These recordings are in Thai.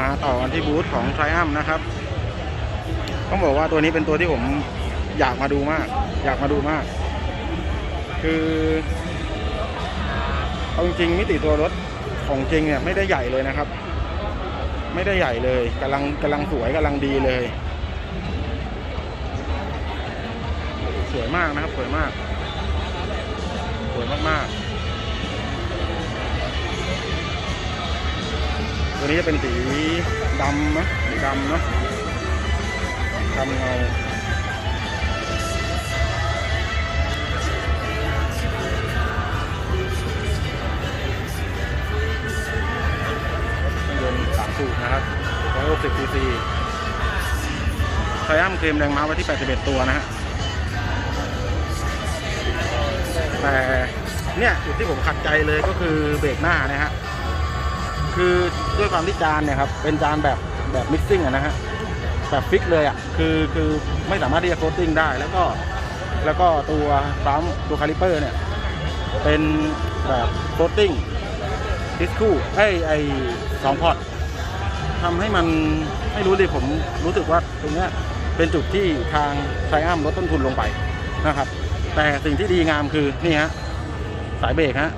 มาต่อกันที่บูธของ t r i u m p นะครับ ต้องบอกว่าตัวนี้เป็นตัวที่ผมอยากมาดูมาก อยากมาดูมาก คือเอาจริงมิติตัวรถของจริงเนี่ยไม่ได้ใหญ่เลยนะครับ ไม่ได้ใหญ่เลยกำลังกำลังสวยกำลังดีเลย สวยมากนะครับ สวยมาก สวยมากๆ ตัวนี้จะเป็นสีดำนะสีดำเนะดำเงาเครื่องยนต์สามสูบนะครับ160ซีซีไทอัมเคลมแรงม้าไว้ที่ 81 ตัวนะฮะ แต่เนี่ยจุดที่ผมขัดใจเลยก็คือเบรกหน้านะฮะ คือด้วยความที่จานเนี่ยครับเป็นจานแบบแบบมิกซิ่งอะนะฮะแบบฟิกเลยอะคือคือไม่สามารถที่จะโคตติ้งได้แล้วก็แล้วก็ตัวปั๊มตัวคาลิเปอร์เนี่ยเป็นแบบโคตติ้งดิสคูไอไอสองพอร์ตทำให้มันไม่รู้ดิผมรู้สึกว่าตรงเนี้ยเป็นจุดที่ทางไทอัมลดต้นทุนลงไปนะครับ แต่สิ่งที่ดีงามคือนี่ฮะสายเบรกฮะ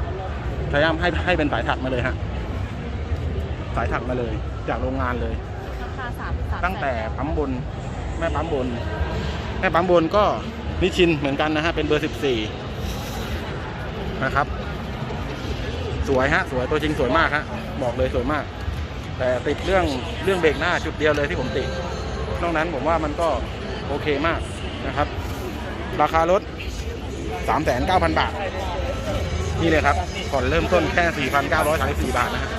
ไทอัมให้ให้เป็นสายถักมาเลยฮะ สายถักมาเลย จากโรงงานเลย ราคาสามสามตั้งแต่ปั๊มบน แม่ปั๊มบน แม่ปั๊มบนก็นิชินเหมือนกันนะฮะเป็นเบอร์ 14 นะครับ สวยฮะสวยตัวจริงสวยมากฮะบอกเลยสวยมาก แต่ติดเรื่องเรื่องเบรกหน้าจุดเดียวเลยที่ผมติดนอกนั้นผมว่ามันก็โอเคมากนะครับ ราคารถ 39,000 บาท นี่เลยครับผ่อนเริ่มต้นแค่ 4,934 บาทนะฮะ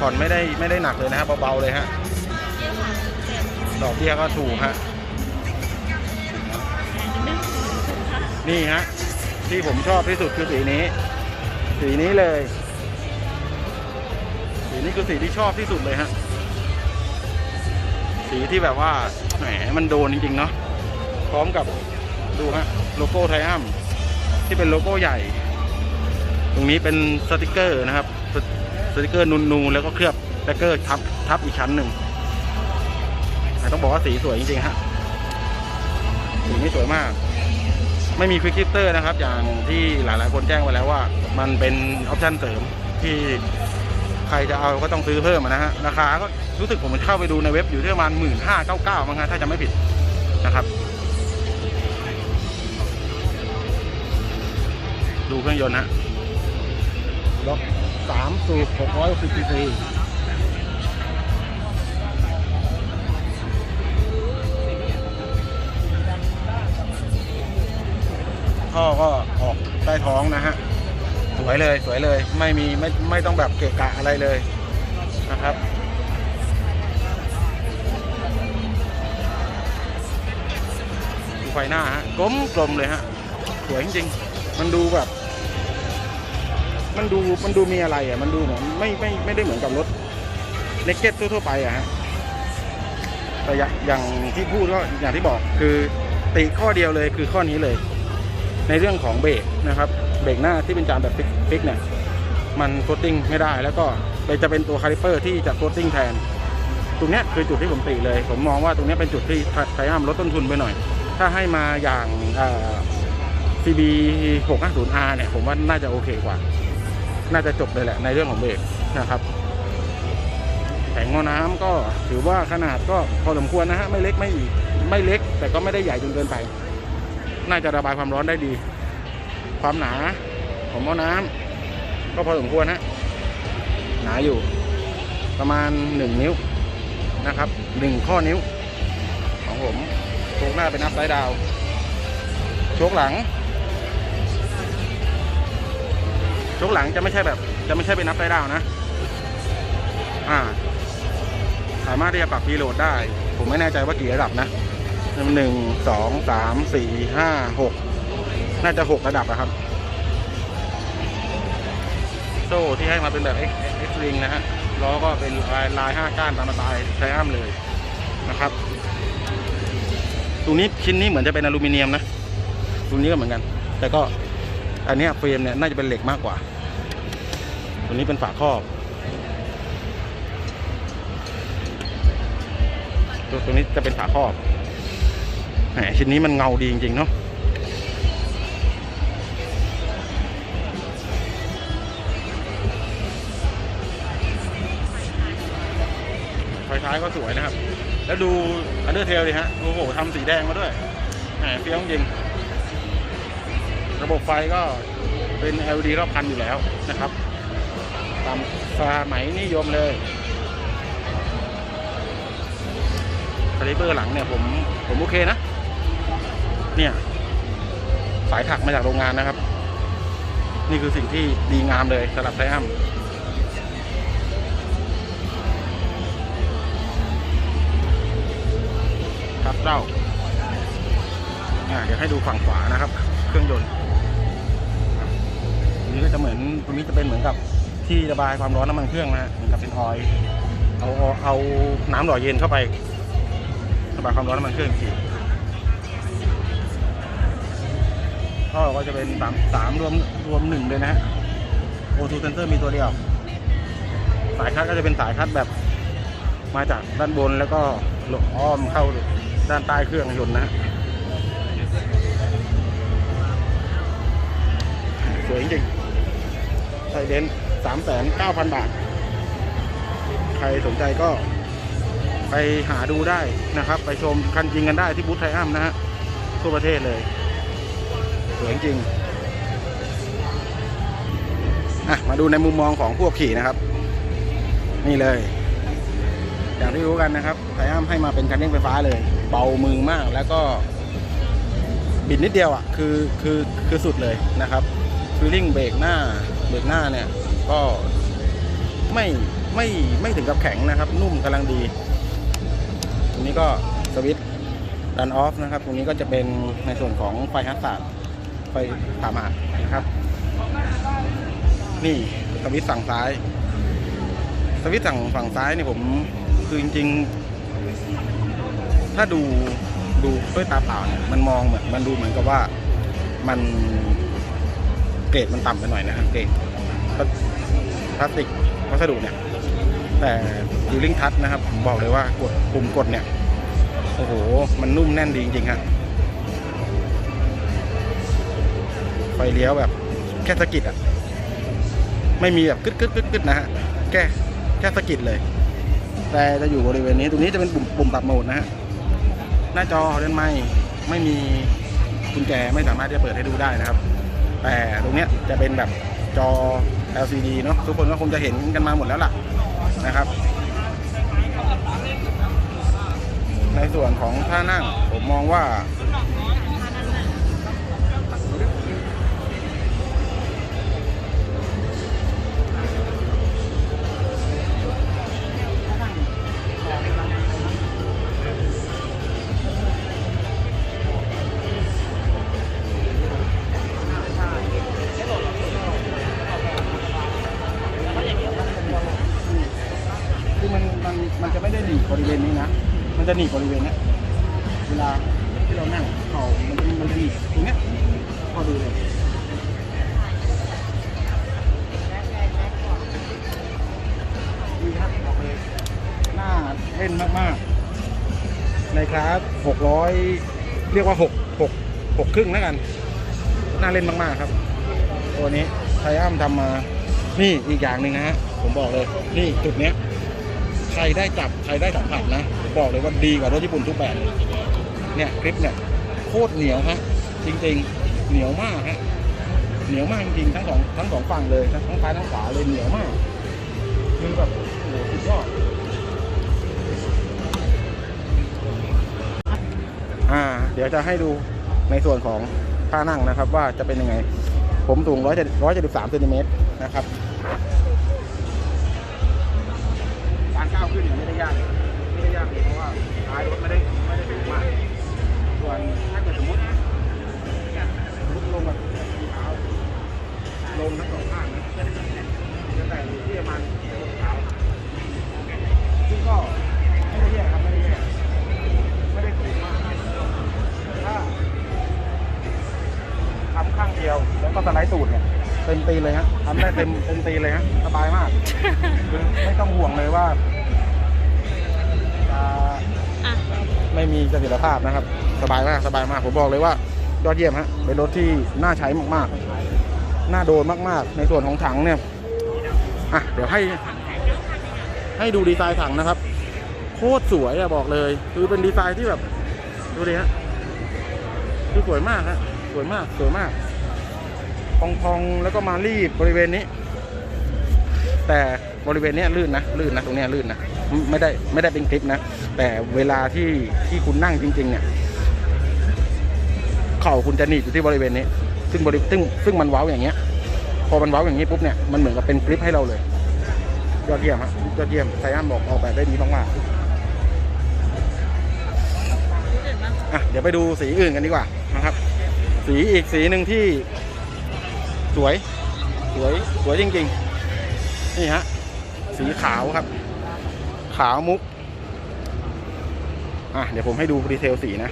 ผ่อนไม่ได้ไม่ได้หนักเลยนะฮะเบาๆเลยฮะดอกเบี้ยก็ถูกฮะนี่ฮะที่ผมชอบที่สุดคือสีนี้ สีนี้เลย สีนี้คือสีที่ชอบที่สุดเลยฮะสีที่แบบว่าแหมมันโดนจริงๆเนาะพร้อมกับดูฮะโลโก้ไทอัมที่เป็นโลโก้ใหญ่ ตรงนี้เป็นสติกเกอร์นะครับ สติกเกอร์นูนๆแล้วก็เคลือบสติกเกอร์ทับทับอีกชั้นหนึ่งต้องบอกว่าสีสวยจริงๆฮะสีนี้สวยมาก ไม่มีควิกคิปเตอร์นะครับ อย่างที่หลายๆคนแจ้งไปแล้วว่า มันเป็นออปชั่นเสริมที่ใครจะเอาก็ต้องซื้อเพิ่มนะฮะราคาก็รู้สึกผมเข้าไปดูในเว็บอยู่ที่ประมาณหมื่นห้าเก้าเก้ามั้งฮะถ้าจะไม่ผิดนะครับ ดูเครื่องยนต์ฮะล็อก สามสูบหกร้อยสิบซีซีท่อก็ออกใต้ท้องนะฮะ สวยเลยสวยเลยไม่มีไม่ไม่ต้องแบบเกะกะอะไรเลยนะครับดูไฟหน้าฮะกลมกลมเลยฮะ สวยจริงๆมันดูแบบ มันดูมันดูมีอะไรอะ มันดูเหมือนไม่ไม่ไม่ได้เหมือนกับรถเนกเก็ตทั่วๆไปอะฮะแต่อย่างที่พูดก็อย่างที่บอกคือติข้อเดียวเลยคือข้อนี้เลย ในเรื่องของเบรกนะครับ เบรกหน้าที่เป็นจานแบบฟิกฟิกเนี่ยมันโคตติ้งไม่ได้แล้วก็เลยจะเป็นตัวคาลิเปอร์ที่จะโคตติ้งแทน ตรงนี้คือจุดที่ผมติเลย ผมมองว่าตรงนี้เป็นจุดที่ไทยอ้ามลดต้นทุนไปหน่อย ถ้าให้มาอย่างเอ่อ CB 650R เนี่ย ผมว่าน่าจะโอเคกว่า น่าจะจบเลยแหละในเรื่องของเบรกนะครับแผงงอน้ำก็ถือว่าขนาดก็พอสมควรนะฮะไม่เล็กไม่ไม่เล็ก แต่ก็ไม่ได้ใหญ่จนเกินไป น่าจะระบายความร้อนได้ดี ความหนาของหม้อน้ำก็พอสมควรฮะหนาอยู่ ประมาณ 1 นิ้วนะครับ1ข้อนิ้วของผมโชคหน้าเป็นอัพไซด์ดาวโชคหลัง โชคหลังจะไม่ใช่แบบ จะไม่ใช่เป็นอัพไซด์ดาวน์นะ อ่า สามารถที่จะปรับพีโหลดได้ ผมไม่แน่ใจว่ากี่ระดับนะหนึ่งสองสามสี่ห้าหกน่าจะหกระดับอะครับ โซ่ที่ให้มาเป็นแบบ X X ring นะฮะล้อก็เป็นลายลายห้าก้านตามสไตล์ไทอัมเลยนะครับ ตรงนี้ชิ้นนี้เหมือนจะเป็นอลูมิเนียมนะ ตรงนี้ก็เหมือนกัน แต่ก็อันนี้เฟรมเนี่ยน่าจะเป็นเหล็กมากกว่า ตัวนี้เป็นฝาครอบตัวตัวนี้จะเป็นฝาครอบแหมชิ้นนี้มันเงาดีจริงๆเนาะไฟท้ายก็สวยนะครับ แล้วดูอันเดอร์เทลดิฮะ โอ้โหทำสีแดงมาด้วยแหมเฟี้ยวจริง ระบบไฟก็เป็น LED รอบคันอยู่แล้วนะครับามสมัยนิยมเลยคาลิเบอร์หลังเนี่ยผมผมโอเคนะ เนี่ยสายถักมาจากโรงงานนะครับ นี่คือสิ่งที่ดีงามเลยสำหรับไทอัมครับเจ้าอ่าเดี๋ยวให้ดูฝั่งขวานะครับ เครื่องยนต์นนี้ก็จะเหมือนตรงนี้จะเป็นเหมือนกับ ที่ระบายความร้อนน้ำมันเครื่องนะฮะเหมือนกับเป็นออยเอาเอาน้ำหล่อเย็นเข้าไประบายความร้อนน้ำมันเครื่องอีกทีท่อก็จะเป็นสามสามรวมรวมหนึ่งเลยนะฮะโอทูเซนเซอร์มีตัวเดียว สายคัดก็จะเป็นสายคัดแบบ มาจากด้านบนแล้วก็หลบอ้อมเข้าด้านใต้เครื่องยนต์นะสวยจริงๆไทเดนสามแสนเก้าพันบาท ใครสนใจก็ไปหาดูได้นะครับ ไปชมคันจริงกันได้ที่บูธไทอัมนะฮะทั่วประเทศเลยสวยจริงอะมาดูในมุมมองของผู้ขี่นะครับ นี่เลย อย่างที่รู้กันนะครับไทอัมให้มาเป็นคันเร่งไฟฟ้าเลย เบามือมากแล้วก็บิดนิดเดียวอะคือคือคือสุดเลยนะครับฟีลลิ่งเบรกหน้าเบรกหน้าเนี่ย ก็ไม่ไม่ไม่ถึงกับแข็งนะครับ นุ่มกำลังดีตรงนี้ก็สวิตช์ดันออฟนะครับ ตรงนี้ก็จะเป็นในส่วนของไฟฮัสซาร์ดไฟผ่ามากนะครับ นี่สวิตช์ฝั่งซ้าย สวิตช์ฝั่งฝั่งซ้ายนี่ผมคือจริง ๆ ถ้าดูดูด้วยตาเปล่าเนี่ยมันมองเหมือนมันดูเหมือนกับว่ามันเกรดมันต่ำไปหน่อยนะครับเกรด พลาสติกวัสดุเนี่ย แต่ดิวลิงทัชนะครับผมบอกเลยว่ากดปุ่มกดเนี่ย โอ้โห มันนุ่มแน่นดีจริงๆฮะไฟเลี้ยวแบบแค่สะกิดอะ ไม่มีแบบกึดกึดกึดกึดนะฮะแค่แค่สะกิดเลย แต่จะอยู่บริเวณนี้ตรงนี้จะเป็นปุ่มปุ่มปรับโหมดนะฮะหน้าจอเล่นไม่ไม่มีกุญแจไม่สามารถที่จะเปิดให้ดูได้นะครับ แต่ตรงเนี้ยจะเป็นแบบ จอ LCD เนาะทุกคนก็คงจะเห็นกันมาหมดแล้วล่ะนะครับ ในส่วนของท่านั่งผมมองว่า นีบบริเวณนี้เวลาที่เรานั่งเข่ามันจะมันจะหนีบตรงเนี้ยพอดูเลยดีครับบอกเลยน่าเล่นมากๆในคลาส600 เรียกว่า 6 6 6ครึ่งแล้วกัน น่าเล่นมากๆครับ ตัวนี้ไทอัมทำมา นี่อีกอย่างหนึ่งนะฮะ ผมบอกเลย นี่จุดเนี้ย ใครได้จับ ใครได้สัมผัสนะ บอกเลยว่าดีกว่ารถญี่ปุ่นทุกแบบเนี่ยคลิปเนี่ยโคตรเหนียวฮะจริงๆเหนียวมากฮะเหนียวมากจริงๆทั้งสองทั้งสองฝั่งเลยทั้งซ้ายทั้งขวาเลยเหนียวมากคือแบบโอ้โหสุดยอดอ่า เดี๋ยวจะให้ดูในส่วนของท่านั่งนะครับ ว่าจะเป็นยังไง ผมสูงร้อยร้อยเจ็ดสิบสามเซนติเมตรนะครับ ข้างเดียว แล้วก็สไลด์ตูดเนี่ยเต็มตีนเลยฮะทำได้เต็มเต็มตีนเลยฮะสบายมากคือไม่ต้องห่วงเลยว่าจะอะไม่มีเสถียรภาพนะครับ สบายมากสบายมากผมบอกเลยว่ายอดเยี่ยมฮะเป็นรถที่น่าใช้มากๆ น่าโดนมากๆ ในส่วนของถังเนี่ยอะเดี๋ยวให้ ให้ดูดีไซน์ถังนะครับ โคตรสวยอะบอกเลย คือเป็นดีไซน์ที่แบบ ดูดิฮะคือสวยมากฮะสวยมากสวยมาก พองๆ แล้วก็มารีบบริเวณนี้ แต่บริเวณนี้ลื่นนะลื่นนะตรงนี้ลื่นนะไม่ได้ไม่ได้เป็นคลิปนะ แต่เวลาที่ที่คุณนั่งจริง ๆ เนี่ย เข่าคุณจะหนีบอยู่ที่บริเวณนี้ ซึ่งบริซึ่งซึ่งมันเว้าอย่างเงี้ย พอมันเว้าอย่างนี้ปุ๊บเนี่ยมันเหมือนกับเป็นกริปให้เราเลยยอดเยี่ยมฮะยอดเยี่ยมไซอัมบอกออกแบบได้ดีมากๆอะเดี๋ยวไปดูสีอื่นกันดีกว่านะครับ สีอีกสีหนึ่งที่ สวย สวย สวยจริงๆ นี่ฮะ สีขาวครับ ขาวมุก อะ เดี๋ยวผมให้ดูดีเทลสีนะ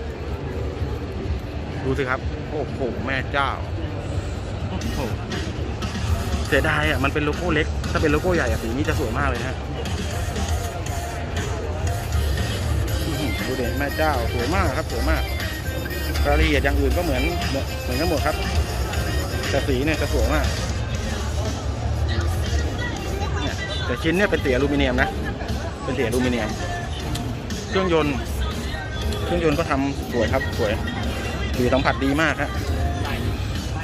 ดูสิครับ โอ้โห แม่เจ้า โอ้โห เสียดายอะ มันเป็นโลโก้เล็ก ถ้าเป็นโลโก้ใหญ่อะสีนี้จะสวยมากเลยนะฮะดูเด่นแม่เจ้า สวยมากครับ สวยมากรายละเอียดอย่างอื่นก็เหมือนเหมือนเหมือนกันหมดครับ แต่สีเนี่ยจะสวยมากแต่ชิ้นเนี่ยเป็นสีอลูมิเนียมนะ เป็นสีอลูมิเนียม เครื่องยนต์ เครื่องยนต์ก็ทำสวยครับสวยผิวสัมผัสดีมากฮะ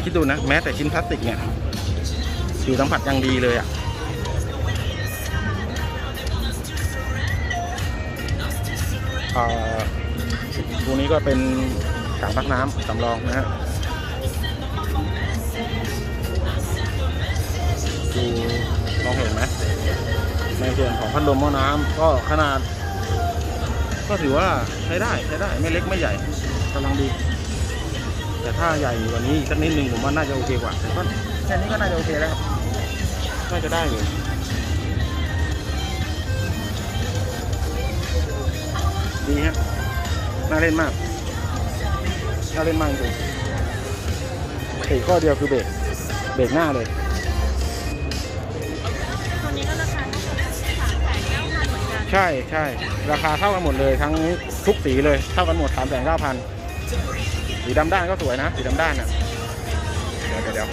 คิดดูนะ แม้แต่ชิ้นพลาสติกเนี่ยผิวสัมผัสยังดีเลยอะอ่าตัวนี้ก็เป็นถังพักน้ำสำรองนะฮะ ดูมองเห็นไหมในส่วนของพัดลมหม้อน้ำก็ขนาด ก็ถือว่าใช้ได้ใช้ได้ไม่เล็กไม่ใหญ่กำลังดีแต่ถ้าใหญ่กว่านี้อีกสักนิดนึงผมว่าน่าจะโอเคกว่าแต่ก็แค่นี้ก็น่าจะโอเคแล้วครับน่าจะได้เลยดีฮะน่าเล่นมากน่าเล่นมากจริง ๆแต่ข้อเดียวคือเบรกเบรกหน้าเลยตัวนี้ก็ราคาเท่ากับสามแสนเก้าพันเหมือนกันใช่ใช่ราคาเท่ากันหมดเลยทั้งทุกสีเลยเท่ากันหมดสามแสนเก้าพันสีดำด้านก็สวยนะสีดำด้านอะเดี๋ยวเดี๋ยวเดี๋ยว